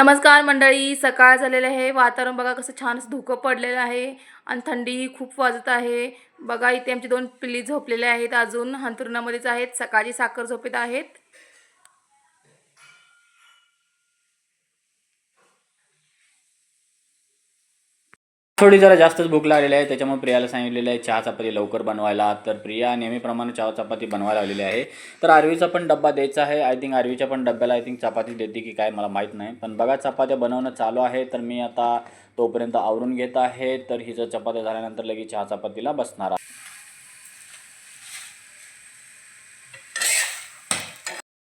नमस्कार मंडळी सकाळ झालेलं आहे. वातावरण बघा कसं छान असं धुकं पडलेलं आहे आणि थंडीही खूप वाजत आहे. बघा इथे आमचे दोन पिल्ली झोपलेले आहेत. अजून हंतरुणामध्येच आहेत. सकाळची साखर झोपेत आहेत. थोडी जरा जास्तच भूक लागलेली आहे. त्याच्यामुळे प्रियाला सांगितलेलं आहे चहा चपाती लवकर बनवायला. तर प्रिया नेहमीप्रमाणे चहा चपाती बनवायला आलेली आहे. तर आरवीचा पण डब्बा द्यायचा आहे. आय थिंक आरवीच्या पण डब्याला आय थिंक चपाती देते की काय मला माहीत नाही. पण बघा चपात्या बनवणं चालू आहे. तर मी आता तोपर्यंत आवरून घेत आहे. तर हिचं चपात्या झाल्यानंतर लगेच चहा चपातीला बसणार आहे.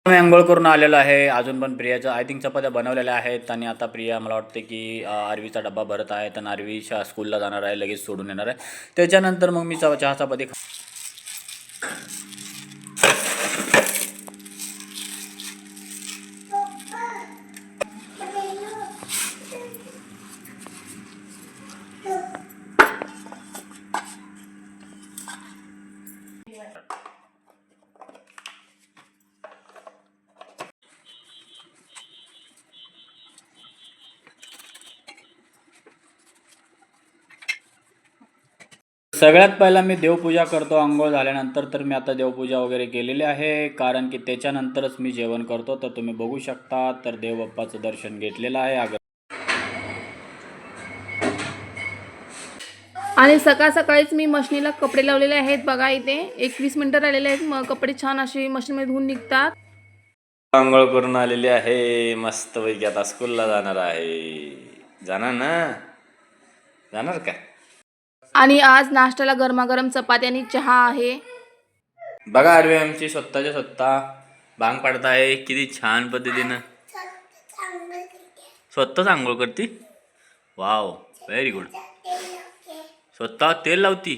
मी आंघोळ करून आलेलो आहे. अजून पण प्रियाचं आय थिंक चपात्या बनवलेल्या आहेत. आणि आता प्रिया मला वाटते की आरवीचा डब्बा भरत आहे तर आरवीच्या स्कूलला जाणार आहे लगेच सोडून येणार आहे. त्याच्यानंतर मग मी चहा चपाती खा- सगळ्यात पहिला मी देवपूजा करतो आंघोळ झाल्यानंतर तर मी आता देवपूजा वगैरे केलेली आहे. कारण की त्याच्यानंतरच मी जेवण करतो तर तुम्ही बघू शकता. तर देवबाप्पाचं दर्शन घेतलेलं आहे. अगर आणि सकाळ सकाळीच मी मशनीला कपडे लावलेले आहेत. बघा इथे एकवीस मिनटं राहिलेले आहेत. मग कपडे छान असे मशीनमध्ये धुवून निघतात. आंघोळ करून आलेली आहे. मस्त पैकी आता स्कूलला जाणार आहे. जाणार ना? जाणार का? आणि आज नाश्त्याला गरमागरम चपाती आणि चहा आहे. बघा आरवी आमची स्वतःच्या स्वतः भांग पाडत आहे किती छान पद्धतीनं. स्वतःच आंघोळ करते? वाव व्हेरी गुड स्वतः तेल लावती?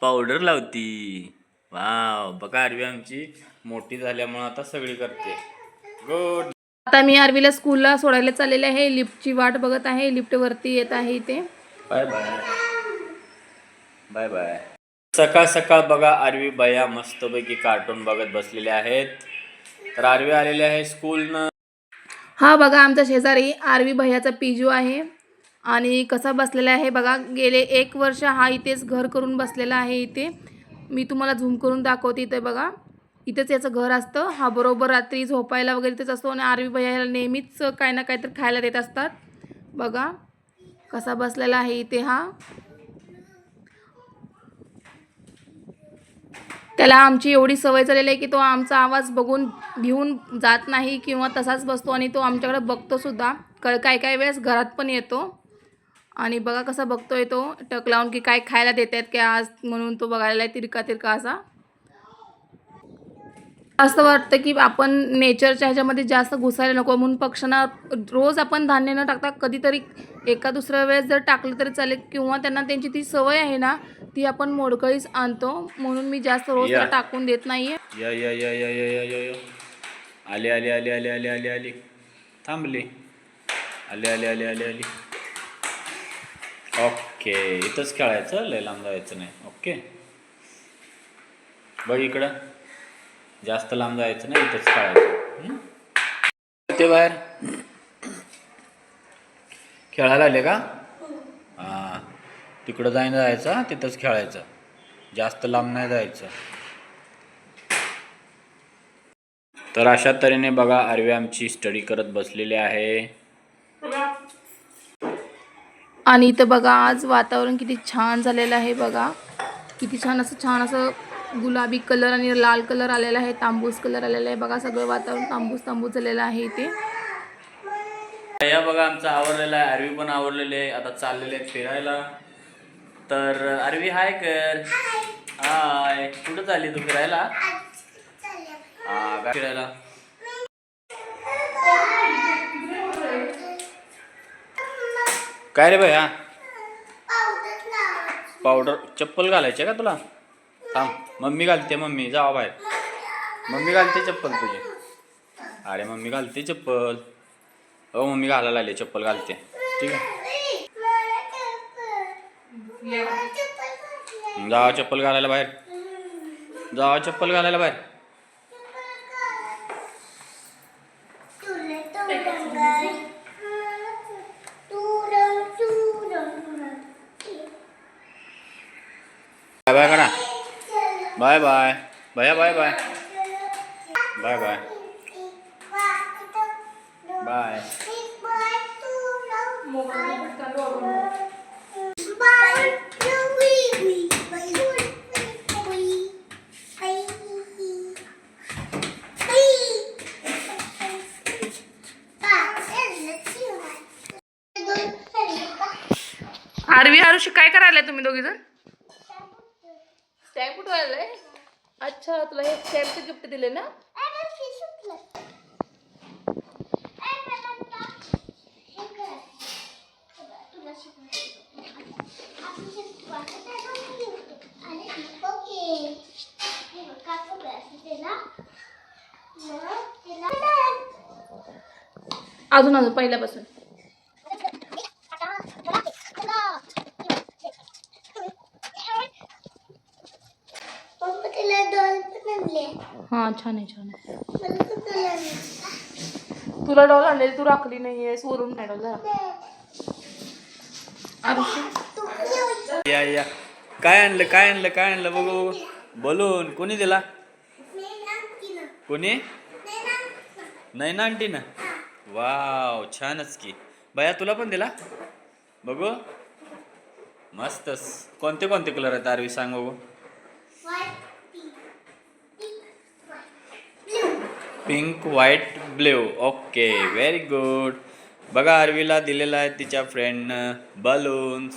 पावडर लावती. वाव बघा आरवी आमची मोठी झाल्यामुळे आता सगळी करते. गुड आता मी आरवीला स्कूलला सोडायला चाललेले आहे. लिफ्टची वाट बघत आहे. लिफ्ट वरती येत आहे इथे. Bye bye. Bye bye. सकाळ सकाळ बघा आरवी बया मस्तपैकी कार्टून बघत बसलेले आहेत. तर आरवी आलेले आहे स्कूलनं हा बघा आमचा शेजारी आरवी भैयाचा पिजू आहे. आणि कसा बसलेला आहे बघा गेले एक वर्ष हा इथेच घर करून बसलेला आहे इथे. मी तुम्हाला झूम करून दाखवते इथे बघा. इथेच याचं घर असतं. हा बरोबर रात्री झोपायला वगैरे इथेच असतो आणि आरवी भैया नेहमीच काही ना काहीतरी खायला देत असतात. बघा. कसा बसलेला आहे इथे हा? त्याला आमची एवढी सवय झालेली आहे की तो आमचा आवाज बघून घेऊन जात नाही किंवा तसाच बसतो आणि तो आमच्याकडे बघतोसुद्धा क काय काय वेळेस घरात पण येतो. आणि बघा कसा बघतोय तो टक लावून की काय खायला देत आहेत का आज म्हणून तो बघायला आहे तिरका तिरका असा. असं वाटतं की आपण नेचरच्या ह्याच्यामध्ये जास्त घुसायला नको. म्हणून पक्ष्यांना रोज आपण धान्य न टाकता कधीतरी एका दुसऱ्या वेळेस जर टाकलं तरी चालेल किंवा त्यांना त्यांची ती सवय आहे ना ती आपण मोडकळीच आणतो. म्हणून मी जास्त रोज या. टाकून देत नाहीये. या या या या या या या या. आले आले आले आले आले आले आले. थांबले. आले आले आले आले आले. ओके. इथंच खेळायचं? लय लांब जायचं नाही. ओके. बघ इकडं. जास्त लांब जायचं नाही इथंच काढायचं ते बाहेर. खेळायला आले का? हां. तिकडं जाईन जायचं तिथंच खेळायचं. जास्त लांब नाही जायचं. तर अशा तऱ्हेने बघा आरवी आमची स्टडी करत बसलेली आहे. आणि इथं बघा आज वातावरण किती छान झालेलं आहे बघा. किती छान असं छान असं गुलाबी कलर आणि लाल कलर आलेला आहे तांबूस कलर आलेला आहे. बघा सगळं वातावरण तांबूस तांबूस झालेलं आहे इथे. या बघा आमचं आवरलेलं आहे. आरवी पण आवरलेले आहे. आता चाललेले आहेत फिरायला. तर आरवी हाय कर. हाय. कुठं चालली तू फिरायला? हा फिरायला. काय रे भाई हा? पावडर चप्पल घालायचे का तुला? थांब. मम्मी घालते मम्मी. जावा बाहेर. मम्मी घालते चप्पल तुझी. अरे मम्मी घालते चप्पल. हो मम्मी घालायला आले चप्पल घालते. ठीक आहे. जावा चप्पल घालायला बाहेर. जावा चप्पल घालायला बाहेर. बाय बाय करा बाय बाय भैया bye bye bye bye bye Aarvi Arushi काय करायला तुम्ही दोघीजण स्टॅम्प उठवायला अच्छा तुला हे स्टॅम्पचे गिफ्ट दिले ना? अजून अजून पहिल्यापासून. हा छान आहे छान आहे. तुला डॉल आणलेली तू राखली नाहीये वरून नाही डॉल जरा या. या काय आणलं काय आणलं काय आणलं बघू. बघू बोलून कोणी दिला? कोणी? नाही ना आंटी ना वाव छानच की. भैया तुला पण दिला? बघू. मस्तच. कोणते कोणते कलर आहेत आरवी? सांग बघू. Pink white blue. Okay very good. बघा आरवीला दिलेला आहे तिच्या फ्रेंडनं बलून्स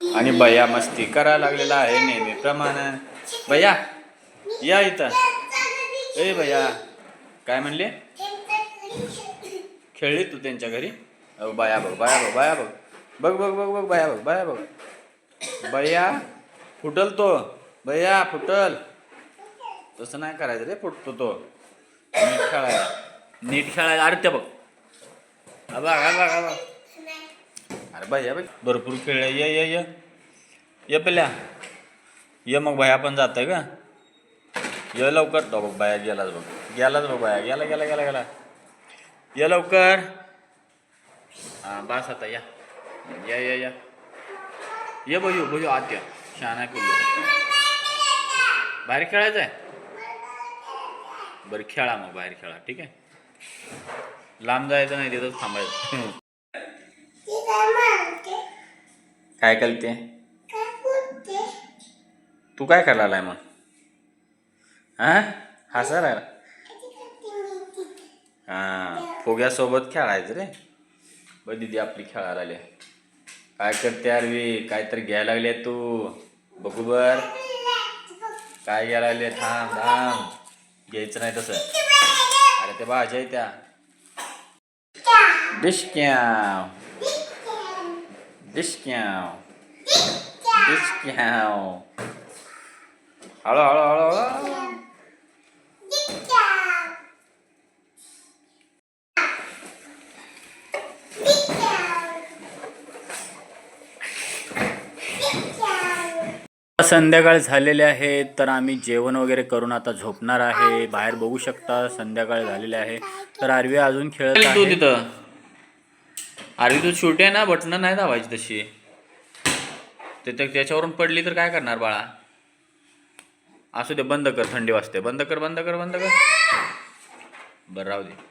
आणि भैया मस्ती करायला लागलेला आहे नेहमीप्रमाणे. भैया या इथं. ए भैया काय म्हणले? खेळली तू त्यांच्या घरी? अहो बाया बघ बाया बघ बाया बघ बघ बघ बघ बघ बाया बघ बाया बघ भैया फुटल तो. भैया फुटल. तसं नाही करायचं रे फुटतो तो. नीट खेळायला. नीट खेळायला अरे ते बघ हा बघा बघा. अरे भैया भरपूर खेळ ये ये ये. ये पहिल्या ये मग भैया पण जात आहे का? ये लवकर. तो बघ बाया गेलाच बघ. गेलाच बघ बाया. गेला गेला गेला गेला. ये लवकर. हां बस आता या. या या या. ये बघू बघू आत्या. या शहाणा कुल्लू बाहेर खेळायचं आहे बरं खेळा मग बाहेर खेळा ठीक आहे? लांब जायचं नाही तिथंच थांबायचं. काय करते? तू काय करायला आहे मग? हा? हसा राहिला? हा फुग्यासोबत खेळायचं रे. बघ दिदी आपली खेळायला आली. काय करते अरवी काहीतरी घ्यायला लागले तू. बघू बर. काय घ्यायला लागले थांब थांब. घ्यायचं नाही तसं. अरे ते भाज्या आहे त्या. डिशक्याव डिशक्याव डिशक्याव हळू हळू हळू हळू. संध्याकाळ झालेले आहे तर आम्ही जेवण वगैरे करून आता झोपणार आहे. बाहेर बघू शकता संध्याकाळ झालेले आहे. तर आरवी अजून खेळत तू तिथं. आरवी तू छोटी आहे ना? बटणं नाही दाबायची तशी. ते त्या- त्याच्यावरून पडली तर काय करणार बाळा? असू दे बंद कर थंडी वाजते. बंद कर बंद कर बंद कर. बरं राहू दे.